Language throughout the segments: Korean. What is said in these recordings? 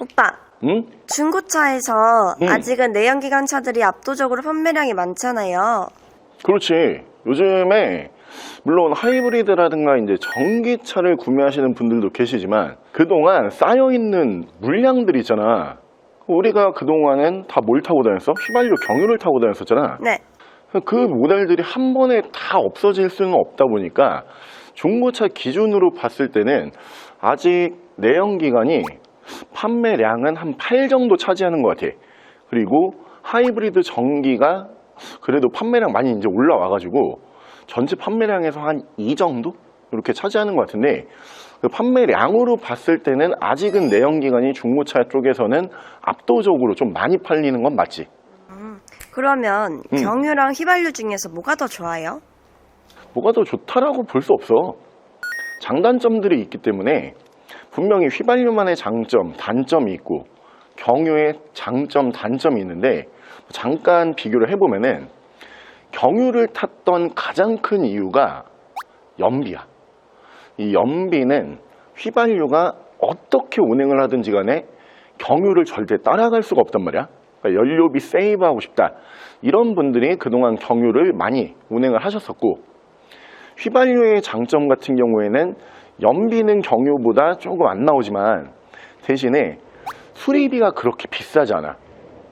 오빠, 응? 중고차에서 음. 아직은 내연기관 차들이 압도적으로 판매량이 많잖아요. 그렇지. 요즘에 물론 하이브리드라든가 이제 전기차를 구매하시는 분들도 계시지만 그동안 쌓여 있는 물량들 있잖아. 우리가 그동안은 다뭘 타고 다녔어? 휘발유 경유를 타고 다녔었잖아. 네. 그 모델들이 한 번에 다 없어질 수는 없다 보니까 중고차 기준으로 봤을 때는 아직 내연기관이 판매량은 한 8 정도 차지하는 것 같아. 그리고 하이브리드 전기가 그래도 판매량 많이 이제 올라와가지고 전체 판매량에서 한 2 정도? 이렇게 차지하는 것 같은데 그 판매량으로 봤을 때는 아직은 내연기관이 중고차 쪽에서는 압도적으로 좀 많이 팔리는 건 맞지. 그러면 음. 경유랑 휘발유 중에서 뭐가 더 좋아요? 뭐가 더 좋다라고 볼 수 없어. 장단점들이 있기 때문에 분명히 휘발유만의 장점, 단점이 있고 경유의 장점, 단점이 있는데 잠깐 비교를 해보면은 경유를 탔던 가장 큰 이유가 연비야. 이 연비는 휘발유가 어떻게 운행을 하든지 간에 경유를 절대 따라갈 수가 없단 말이야. 그러니까 연료비 세이브하고 싶다. 이런 분들이 그동안 경유를 많이 운행을 하셨었고 휘발유의 장점 같은 경우에는 연비는 경유보다 조금 안 나오지만 대신에 수리비가 그렇게 비싸지 않아.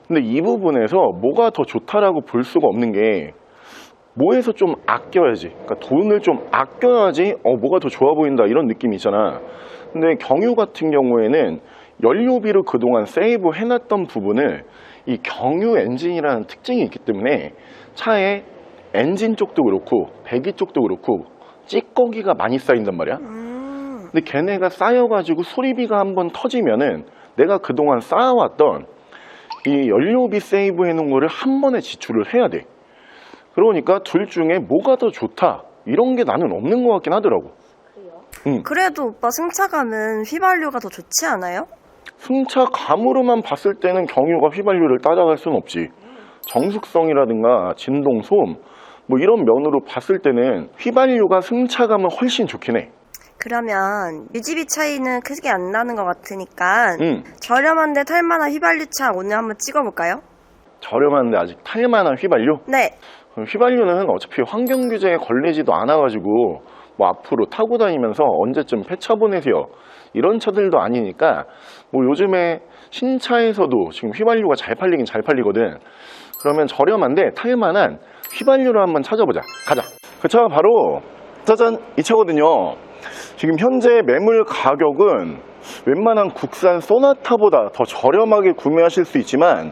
근데 이 부분에서 뭐가 더 좋다라고 볼 수가 없는 게 뭐에서 좀 아껴야지. 그러니까 돈을 좀 아껴야지 어 뭐가 더 좋아 보인다 이런 느낌이 있잖아. 근데 경유 같은 경우에는 연료비를 그동안 세이브 해놨던 부분을 이 경유 엔진이라는 특징이 있기 때문에 차에 엔진 쪽도 그렇고 배기 쪽도 그렇고 찌꺼기가 많이 쌓인단 말이야. 음, 근데 걔네가 쌓여가지고 소리비가 한번 터지면은 내가 그동안 쌓아왔던 이 연료비 세이브 해놓은 거를 한 번에 지출을 해야 돼. 그러니까 둘 중에 뭐가 더 좋다 이런 게 나는 없는 것 같긴 하더라고. 그래도 오빠 승차감은 휘발유가 더 좋지 않아요? 승차 감으로만 봤을 때는 경유가 휘발유를 따라갈 수는 없지. 정숙성이라든가 진동, 소음 뭐 이런 면으로 봤을 때는 휘발유가 승차감은 훨씬 좋긴 해. 그러면 유지비 차이는 크게 안 나는 것 같으니까 응. 저렴한데 탈만한 휘발유 차 오늘 한번 찍어볼까요? 저렴한데 아직 탈만한 휘발유? 네. 휘발유는 어차피 환경 규제에 걸리지도 않아가지고 뭐 앞으로 타고 다니면서 언제쯤 폐차 보내세요 이런 차들도 아니니까 뭐 요즘에 신차에서도 지금 휘발유가 잘 팔리긴 잘 팔리거든 그러면 저렴한데 탈만한 휘발유를 한번 찾아보자 가자 그 차가 바로 짜잔 이 차거든요 지금 현재 매물 가격은 웬만한 국산 소나타보다 더 저렴하게 구매하실 수 있지만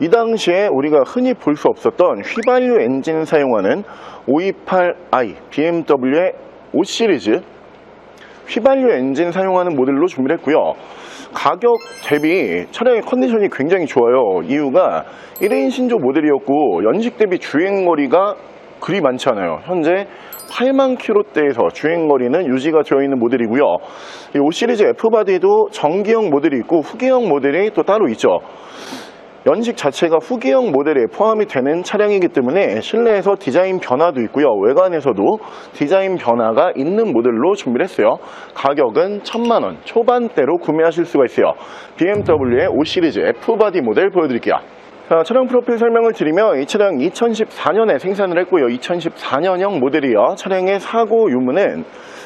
이 당시에 우리가 흔히 볼 수 없었던 휘발유 엔진 사용하는 528i BMW의 5 시리즈 휘발유 엔진 사용하는 모델로 준비를 했고요. 가격 대비 차량의 컨디션이 굉장히 좋아요. 이유가 1인 신조 모델이었고 연식 대비 주행거리가 그리 많지 않아요. 현재 8만 킬로대에서 주행거리는 유지가 되어 있는 모델이고요. 이 5 시리즈 F바디도 전기형 모델이 있고 후기형 모델이 또 따로 있죠. 연식 자체가 후기형 모델에 포함이 되는 차량이기 때문에 실내에서 디자인 변화도 있고요. 외관에서도 디자인 변화가 있는 모델로 준비를 했어요. 가격은 1000만원 초반대로 구매하실 수가 있어요. BMW의 5 시리즈 F바디 모델 보여드릴게요. 자, 차량 프로필 설명을 드리면 이 차량 2014년에 생산을 했고요. 2014년형 모델이요. 차량의 사고 유무는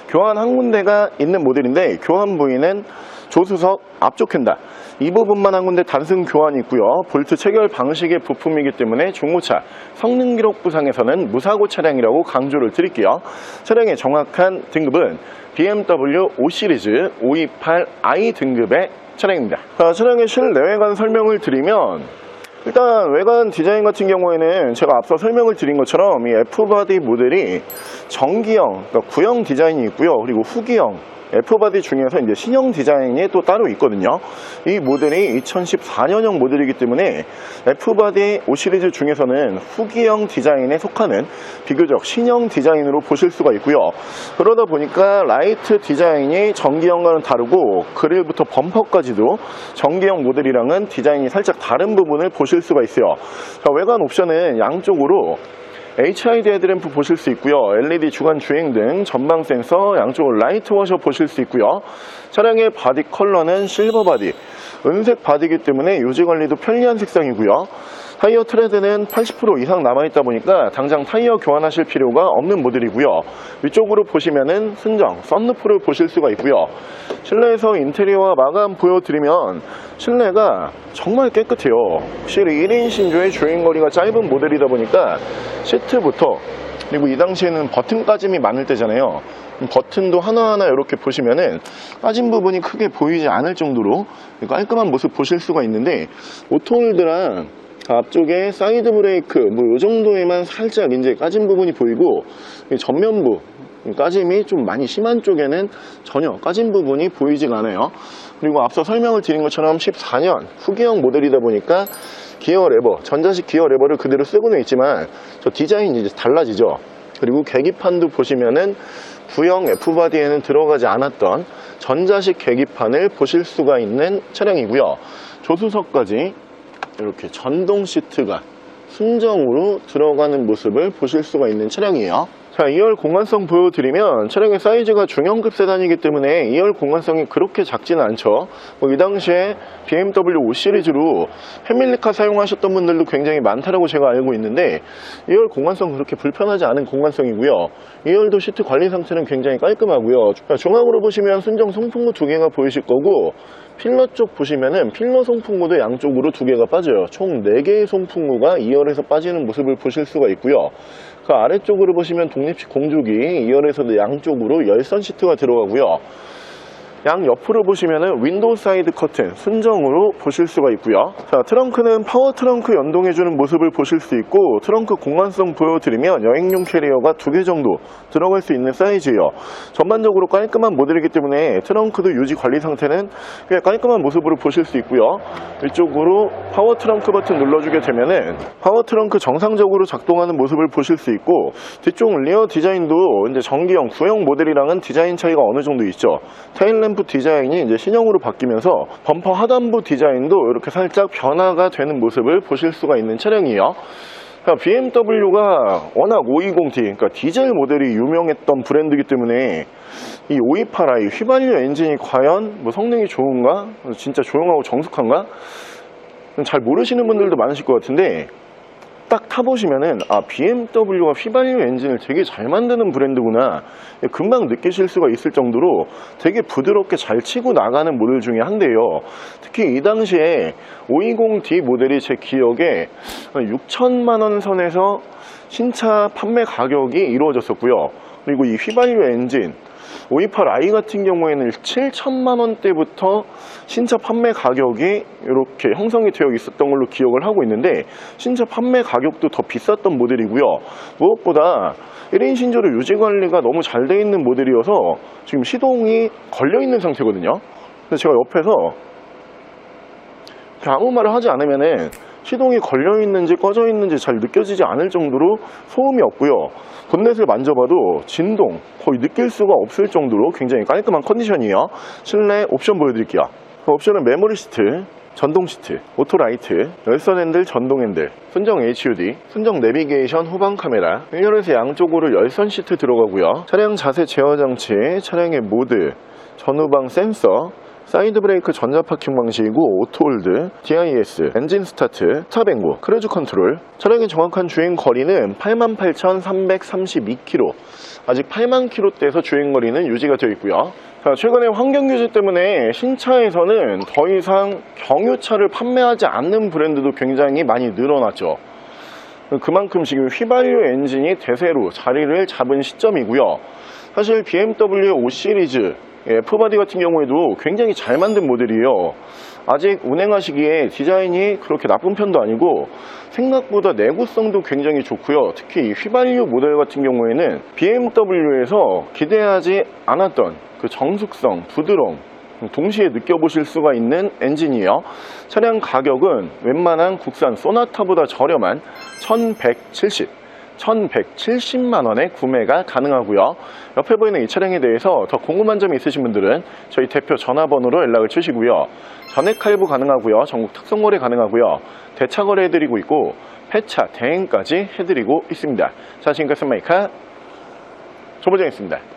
교환 한 군데가 있는 모델인데 교환 부위는 조수석 앞쪽 캔다. 이 부분만 한 군데 단순 교환이 있고요. 볼트 체결 방식의 부품이기 때문에 중고차 성능 기록 부상에서는 무사고 차량이라고 강조를 드릴게요. 차량의 정확한 등급은 BMW 5 시리즈 528i 등급의 차량입니다. 자, 차량의 실내외관 설명을 드리면 일단 외관 디자인 같은 경우에는 제가 앞서 설명을 드린 것처럼 이 F바디 모델이 전기형, 그러니까 구형 디자인이 있고요. 그리고 후기형 F바디 중에서 이제 신형 디자인이 또 따로 있거든요. 이 모델이 2014년형 모델이기 때문에 F바디 5 시리즈 중에서는 후기형 디자인에 속하는 비교적 신형 디자인으로 보실 수가 있고요. 그러다 보니까 라이트 디자인이 전기형과는 다르고 그릴부터 범퍼까지도 전기형 모델이랑은 디자인이 살짝 다른 부분을 보실 수가 있어요. 자, 외관 옵션은 양쪽으로 HID 헤드램프 보실 수 있고요. LED 주간 주행 등, 전방 센서, 양쪽 라이트 워셔 보실 수 있고요. 차량의 바디 컬러는 실버 바디, 은색 바디이기 때문에 유지 관리도 편리한 색상이고요. 타이어 트레드는 80% 이상 남아있다 보니까 당장 타이어 교환하실 필요가 없는 모델이고요. 위쪽으로 보시면은 순정, 썬루프를 보실 수가 있고요. 실내에서 인테리어와 마감 보여드리면 실내가 정말 깨끗해요. 확실히 1인 신조의 주행거리가 짧은 모델이다 보니까 시트부터 그리고 이 당시에는 버튼 까짐이 많을 때잖아요. 버튼도 하나하나 이렇게 보시면은 까진 부분이 크게 보이지 않을 정도로 깔끔한 모습 보실 수가 있는데 오토홀드랑 앞쪽에 사이드 브레이크 뭐이 정도에만 살짝 이제 까진 부분이 보이고 이 전면부 까짐이 좀 많이 심한 쪽에는 전혀 까진 부분이 보이지가 않아요. 그리고 앞서 설명을 드린 것처럼 14년 후기형 모델이다 보니까 기어 레버, 전자식 기어 레버를 그대로 쓰고는 있지만 저 디자인이 이제 달라지죠. 그리고 계기판도 보시면은 구형 F바디에는 들어가지 않았던 전자식 계기판을 보실 수가 있는 차량이고요. 조수석까지 이렇게 전동 시트가 순정으로 들어가는 모습을 보실 수가 있는 차량이에요. 자, 2열 공간성 보여드리면 차량의 사이즈가 중형급 세단이기 때문에 2열 공간성이 그렇게 작지는 않죠. 뭐 이 당시에 BMW 5 시리즈로 패밀리카 사용하셨던 분들도 굉장히 많다라고 제가 알고 있는데 2열 공간성 그렇게 불편하지 않은 공간성이고요. 2열도 시트 관리 상태는 굉장히 깔끔하고요. 자, 중앙으로 보시면 순정 송풍구 두 개가 보이실 거고 필러 쪽 보시면은 필러 송풍구도 양쪽으로 두 개가 빠져요. 총 4개의 송풍구가 2열에서 빠지는 모습을 보실 수가 있고요. 그 아래쪽으로 보시면 독립식 공조기 2열에서도 양쪽으로 열선 시트가 들어가고요. 양 옆으로 보시면은 윈도우 사이드 커튼 순정으로 보실 수가 있고요. 자, 트렁크는 파워 트렁크 연동해주는 모습을 보실 수 있고 트렁크 공간성 보여드리면 여행용 캐리어가 두 개 정도 들어갈 수 있는 사이즈예요. 전반적으로 깔끔한 모델이기 때문에 트렁크도 유지 관리 상태는 꽤 깔끔한 모습으로 보실 수 있고요. 이쪽으로 파워 트렁크 버튼 눌러주게 되면은 파워 트렁크 정상적으로 작동하는 모습을 보실 수 있고 뒤쪽 리어 디자인도 이제 전기형 구형 모델이랑은 디자인 차이가 어느 정도 있죠. 테일램 프 디자인이 이제 신형으로 바뀌면서 범퍼 하단부 디자인도 이렇게 살짝 변화가 되는 모습을 보실 수가 있는 차량이에요. BMW가 워낙 520D, 그러니까 디젤 모델이 유명했던 브랜드이기 때문에 이 528i 휘발유 엔진이 과연 뭐 성능이 좋은가? 진짜 조용하고 정숙한가? 잘 모르시는 분들도 많으실 것 같은데 딱 타보시면은 아 BMW가 휘발유 엔진을 되게 잘 만드는 브랜드구나. 금방 느끼실 수가 있을 정도로 되게 부드럽게 잘 치고 나가는 모델 중에 한데요. 특히 이 당시에 520D 모델이 제 기억에 6천만 원 선에서 신차 판매 가격이 이루어졌었고요 그리고 이 휘발유 엔진 528i 같은 경우에는 7천만 원대부터 신차 판매 가격이 이렇게 형성이 되어 있었던 걸로 기억을 하고 있는데 신차 판매 가격도 더 비쌌던 모델이고요. 무엇보다 1인 신조로 유지 관리가 너무 잘 되어 있는 모델이어서 지금 시동이 걸려 있는 상태거든요. 근데 제가 옆에서 아무 말을 하지 않으면은 시동이 걸려 있는지 꺼져 있는지 잘 느껴지지 않을 정도로 소음이 없고요. 본넷을 만져봐도 진동 거의 느낄 수가 없을 정도로 굉장히 깔끔한 컨디션이에요. 실내 옵션 보여드릴게요. 그 옵션은 메모리 시트, 전동 시트, 오토 라이트, 열선 핸들, 전동 핸들, 순정 HUD, 순정 내비게이션 후방 카메라, 1열에서 양쪽으로 열선 시트 들어가고요. 차량 자세 제어 장치, 차량의 모드, 전후방 센서, 사이드 브레이크 전자 파킹 방식이고 오토홀드, DIS, 엔진 스타트, 스탑 앵고, 크루즈 컨트롤. 차량의 정확한 주행 거리는 88,332km 아직 8만 km대에서 주행 거리는 유지가 되어 있고요. 자, 최근에 환경 규제 때문에 신차에서는 더 이상 경유차를 판매하지 않는 브랜드도 굉장히 많이 늘어났죠. 그만큼 지금 휘발유 엔진이 대세로 자리를 잡은 시점이고요. 사실 BMW 5 시리즈 예, F바디 같은 경우에도 굉장히 잘 만든 모델이에요. 아직 운행하시기에 디자인이 그렇게 나쁜 편도 아니고 생각보다 내구성도 굉장히 좋고요. 특히 이 휘발유 모델 같은 경우에는 BMW에서 기대하지 않았던 그 정숙성, 부드러움, 동시에 느껴보실 수가 있는 엔진이에요. 차량 가격은 웬만한 국산 소나타보다 저렴한 1170 1170만 원에 구매가 가능하고요. 옆에 보이는 이 차량에 대해서 더 궁금한 점이 있으신 분들은 저희 대표 전화번호로 연락을 주시고요. 전액 할부 가능하고요. 전국 특송 거래 가능하고요. 대차 거래 해드리고 있고 폐차 대행까지 해드리고 있습니다. 자 지금까지 메이카 조보정이었습니다.